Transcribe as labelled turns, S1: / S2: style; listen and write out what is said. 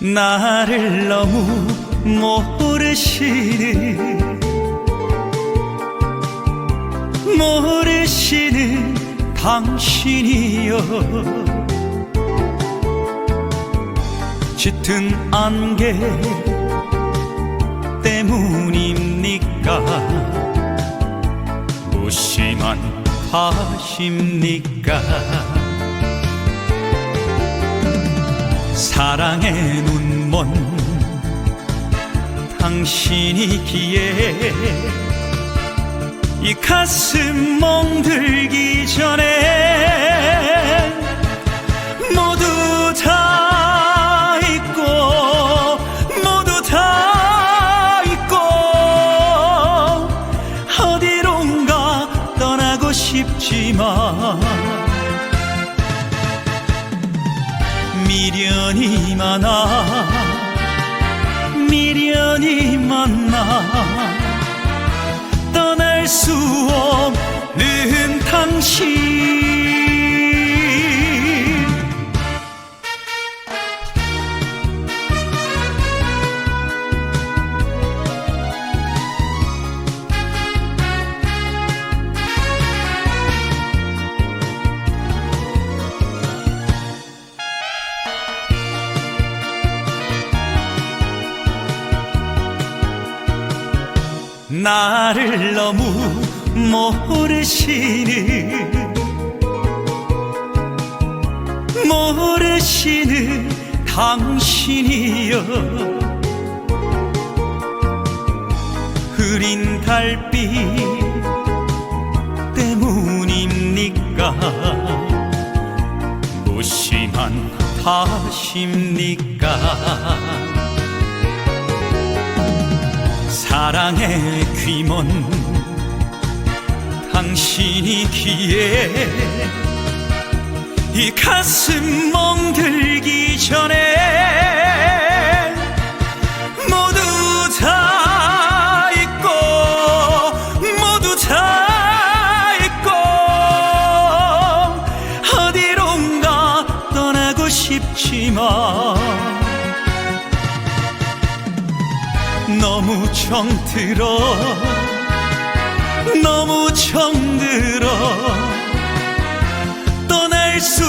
S1: 나를 너무 모르시는 모르시는 당신이여 짙은 안개 때문입니까? 무심한 탓입니까 사랑의 눈먼 당신이기에 이 가슴 멍들기 전에 모두 다 잊고 모두 다 잊고 어디론가 떠나고 싶지만 미련이 많아. 미련이 많아. 떠날 수 없는 당신 나를 너무 모르시는 모르시는 당신이여. 흐린 달빛 때문입니까? 무심한 탓입니까 사랑의 귀먼 당신이 기에 이 가슴 멍들기 전에 너무 정들어. 너무 정들어. 떠날 수